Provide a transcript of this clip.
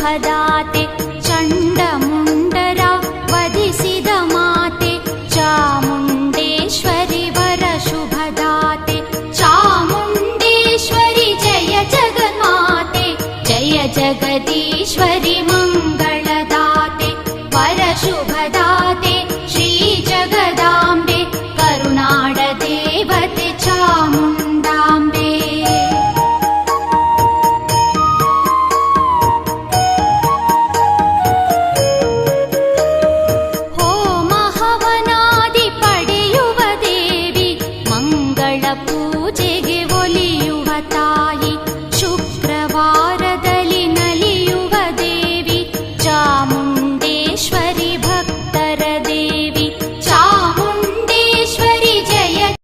भदाते चण्डमुण्डरा वदिसिद माते चामुण्डेश्वरि वरशुभदाते चामुण्डेश्वरि जय जगन्माते जय जगदीश्वरि मा பவளப்பூ